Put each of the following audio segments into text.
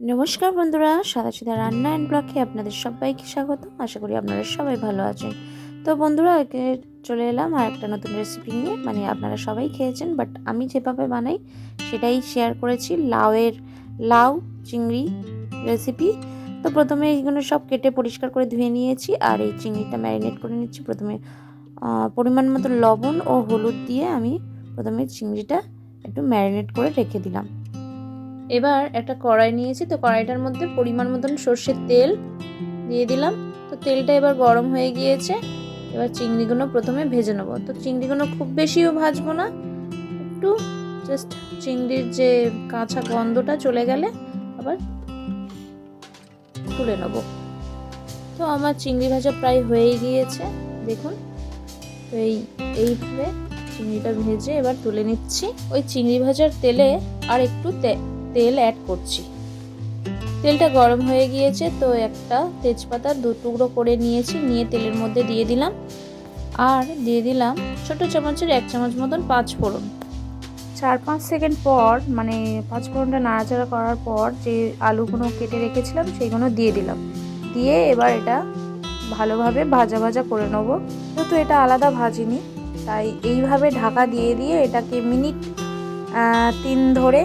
নমস্কার বন্ধুরা সাদা সিধা রান্না অ্যান্ড ব্লকে আপনাদের সবাইকে স্বাগত। আশা করি আপনারা সবাই ভালো আছেন। তো বন্ধুরা, আজকে চলে এলাম আর একটা নতুন রেসিপি নিয়ে। মানে আপনারা সবাই খেয়েছেন বাট আমি যেভাবে বানাই, সেটাই শেয়ার করেছি লাউয়ের লাউ চিংড়ি রেসিপি তো প্রথমে এইগুলো সব কেটে পরিষ্কার করে ধুয়ে নিয়েছি আর এই চিংড়িটা ম্যারিনেট করে নিচ্ছি। প্রথমে পরিমাণ মতো লবণ ও হলুদ দিয়ে আমি প্রথমে চিংড়িটা একটু ম্যারিনেট করে রেখে দিলাম। এবার একটা কড়াই নিয়েছি, তো কড়াইটার মধ্যে পরিমাণ মতন সর্ষের তেল দিয়ে দিলাম। তো তেলটা এবার গরম হয়ে গিয়েছে, এবার চিংড়িগুলো প্রথমে ভেজে নেব। তো চিংড়িগুলো খুব বেশিও ভাজবো না, একটু জাস্ট চিংড়ির যে কাঁচা গন্ধটা চলে গেলে আবার তুলে নেব। তো আমার চিংড়ি ভাজা প্রায় হয়েই গিয়েছে, দেখুন। তো এই এইভাবে চিংড়িটা ভেজে এবার তুলে নিচ্ছি। ওই চিংড়ি ভাজার তেলে আর একটু তেল অ্যাড করছি। তেলটা গরম হয়ে গিয়েছে, তো একটা তেজপাতা দু টুকরো করে নিয়েছি, নিয়ে তেলের মধ্যে দিয়ে দিলাম। আর দিয়ে দিলাম ছোট চামচের এক চামচ মতন পাঁচ ফোড়ন। চার পাঁচ সেকেন্ড পর মানে পাঁচ ফোড়নটা নাড়াচাড়া করার পর যে আলুগুলো কেটে রেখেছিলাম সেইগুলো দিয়ে দিলাম। দিয়ে এবার এটা ভালোভাবে ভাজা ভাজা করে নেব। যেহেতু এটা আলাদা ভাজিনি, তাই এইভাবে ঢাকা দিয়ে দিয়ে এটাকে মিনিট তিন ধরে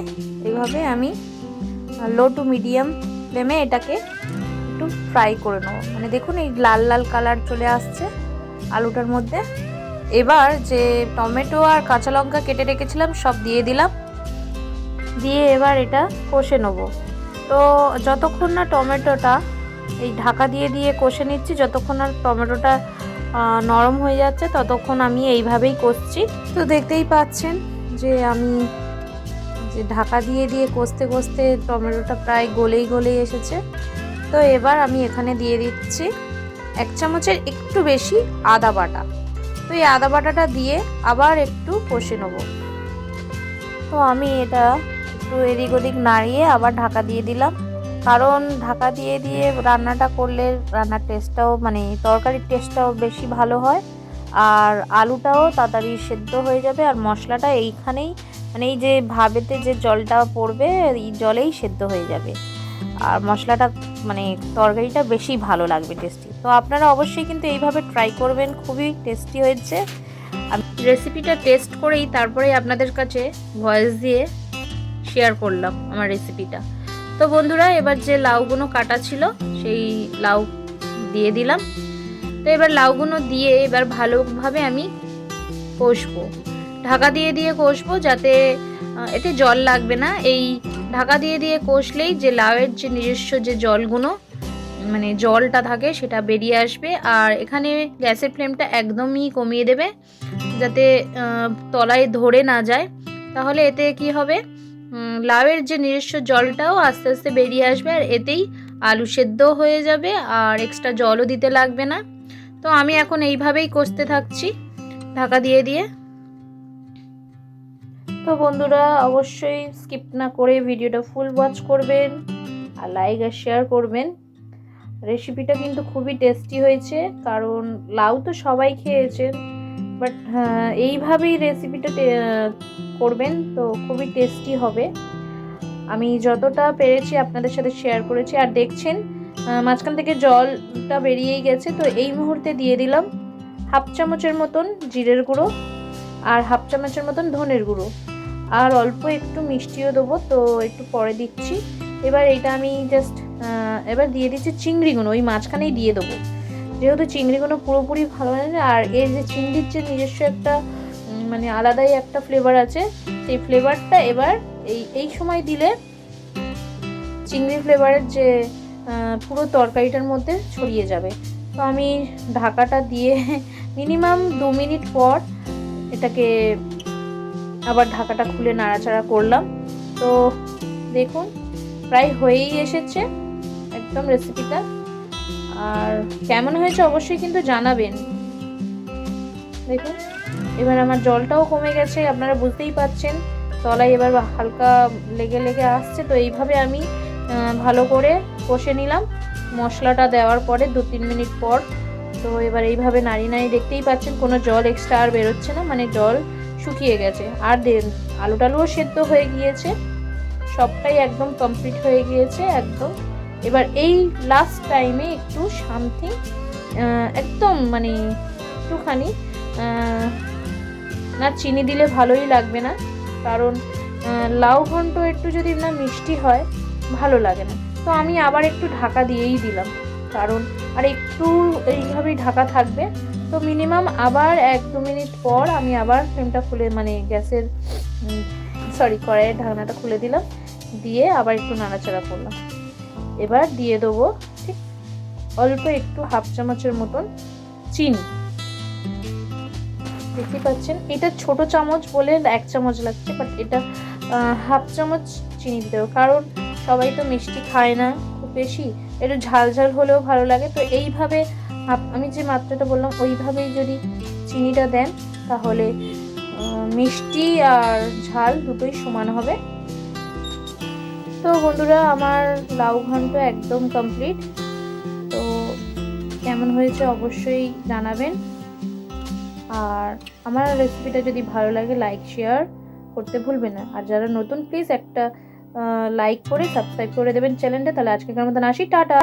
এইভাবে আমি লো টু মিডিয়াম ফ্লেমে এটাকে একটু ফ্রাই করে নেব। মানে দেখুন, এই লাল লাল কালার চলে আসছে আলুটার মধ্যে। এবার যে টমেটো আর কাঁচা লঙ্কা কেটে রেখেছিলাম, সব দিয়ে দিলাম। দিয়ে এবার এটা কষে নেব। তো যতক্ষণ না টমেটোটা এই ঢাকা দিয়ে দিয়ে কষে নিচ্ছি, যতক্ষণ না টমেটোটা নরম হয়ে যাচ্ছে, ততক্ষণ আমি এইভাবেই কষছি। তো দেখতেই পাচ্ছেন যে আমি যে ঢাকা দিয়ে দিয়ে কষতে কষতে টমেটোটা প্রায় গলেই গলেই এসেছে। তো এবার আমি এখানে দিয়ে দিচ্ছি এক চামচের একটু বেশি আদা বাটা। তো এই আদা বাটাটা দিয়ে আবার একটু কষে নেব। তো আমি এটা একটু এদিক ওদিক নাড়িয়ে আবার ঢাকা দিয়ে দিলাম। কারণ ঢাকা দিয়ে দিয়ে রান্নাটা করলে রান্নার টেস্টটাও মানে তরকারির টেস্টটাও বেশি ভালো হয়। আর আলুটাও তাড়াতাড়ি সেদ্ধ হয়ে যাবে। আর মশলাটা এইখানেই মানে এই যে ভাবেতে যে জলটা পড়বে, এই জলেই সেদ্ধ হয়ে যাবে। আর মশলাটা মানে তরকারিটা বেশি ভালো লাগবে টেস্টি তো আপনারা অবশ্যই কিন্তু এইভাবে ট্রাই করবেন, খুবই টেস্টি হয়েছে। আমি রেসিপিটা টেস্ট করেই তারপরেই আপনাদের কাছে ভয়েস দিয়ে শেয়ার করলাম আমার রেসিপিটা তো বন্ধুরা, এবার যে লাউগুলো কাটা ছিল, সেই লাউ দিয়ে দিলাম। তো এবার লাউগুলো দিয়ে এবার ভালোভাবে আমি কষবো। ঢাকা দিয়ে দিয়ে কষবো যাতে এতে জল লাগবে না। এই ঢাকা দিয়ে দিয়ে কষলেই যে লাউয়ের যে নিজস্ব যে জলগুলো মানে জলটা থাকে সেটা বেরিয়ে আসবে। আর এখানে গ্যাসের ফ্লেমটা একদমই কমিয়ে দেবে, যাতে তলায় ধরে না যায়। তাহলে এতে কি হবে? লাউয়ের যে নিজস্ব জলটাও আস্তে আস্তে বেরিয়ে আসবে আর এতেই আলু সেদ্ধ হয়ে যাবে আর এক্সট্রা জলও দিতে লাগবে না। তো আমি এখন এইভাবেই কষতে থাকছি, ঢাকা দিয়ে দিয়ে। তো বন্ধুরা, অবশ্যই স্কিপ না করে ভিডিওটা ফুল ওয়াচ করবেন আর লাইক আর শেয়ার করবেন। রেসিপিটা কিন্তু খুবই টেস্টি হয়েছে, কারণ লাউ তো সবাই খেয়েছেন বাট এইভাবেই রেসিপিটা করবেন তো খুবই টেস্টি হবে। আমি যতটা পেরেছি আপনাদের সাথে শেয়ার করেছি, আর দেখছেন মাঝখান থেকে জলটা বেরিয়েই গেছে, তো এই মুহূর্তে দিয়ে দিলাম হাফ চামচের মতন জিরের গুঁড়ো আর হাফ চামচের মতন ধনের গুঁড়ো। আর অল্প একটু মিষ্টিও দেবো, তো একটু পরে দিচ্ছি। এবার এটা আমি জাস্ট এবার দিয়ে দিচ্ছি চিংড়িগুলো ওই মাঝখানেই দিয়ে দেবো। যেহেতু চিংড়িগুলো পুরোপুরি ভালো না, আর এর যে চিংড়ির যে নিজস্ব একটা মানে আলাদাই একটা ফ্লেভার আছে, সেই ফ্লেভারটা এবার এই এই সময় দিলে চিংড়ি ফ্লেভারের যে পুরো তরকারিটার মধ্যে ছড়িয়ে যাবে। তো আমি ঢাকাটা দিয়ে মিনিমাম দু মিনিট পর এটাকে আবার ঢাকাটা খুলে নাড়াচাড়া করলাম। তো দেখুন, প্রায় হয়েই এসেছে একদম রেসিপিটা আর কেমন হয়েছে অবশ্যই কিন্তু জানাবেন। দেখুন, এবার আমার জলটাও কমে গেছে, আপনারা বুঝতেই পাচ্ছেন। তলায় এবার হালকা লেগে লেগে আসছে, তো এইভাবে আমি ভালো করে কষে নিলাম। মশলাটা দেওয়ার পরে দু তিন মিনিট পর। তো এবার এইভাবে নাড়ি নাড়ি দেখতেই পাচ্ছেন, কোনো জল এক্সট্রা আর বেরোচ্ছে না। মানে জল শুকিয়ে গেছে। আর আলু টালুও সেদ্ধ হয়ে গিয়েছে। সবটাই একদম কমপ্লিট হয়ে গিয়েছে, একদম। এবার এই লাস্ট টাইমে একটু সামথিং একদম মানে একটুখানি না চিনি দিলে ভালোই লাগবে না। কারণ লাউ ঘন্ট একটু যদি না মিষ্টি হয়, ভালো লাগে না। তো আমি আবার একটু ঢাকা দিয়েই দিলাম। কারণ আর একটু এইভাবেই ঢাকা থাকবে। তো মিনিমাম আবার এক দু মিনিট পর আমি আবার ফ্লেমটা খুলে মানে গ্যাসের সরি কড়াইয়ের ঢাকনাটা খুলে দিলাম। দিয়ে আবার একটু নাড়াচাড়া করলাম। এবার দিয়ে দেবো ঠিক অল্প একটু হাফ চামচের মতন চিনি। দেখতে পাচ্ছেন, এটা ছোট চামচ বলে এক চামচ লাগছে বাট এটা হাফ চামচ চিনি দিতে কারণ সবাই তো মিষ্টি খায় না। বেশি একটু ঝাল ঝাল হলেও ভালো লাগে। তো এইভাবে আমি যে মাত্রাটা বললাম, ওইভাবেই যদি চিনিটা দেন, তাহলে মিষ্টি আর ঝাল দুটোই সমান হবে। তো বন্ধুরা, আমার লাউ ঘন্ট একদম কমপ্লিট তো কেমন হয়েছে অবশ্যই জানাবেন। আর আমার রেসিপিটা যদি ভালো লাগে লাইক শেয়ার করতে ভুলবেন না। আর যারা নতুন প্লিজ একটা লাইক করে সাবস্ক্রাইব করে দেবেন চ্যানেলটা তাহলে আজকে মতন আসি। টাটা।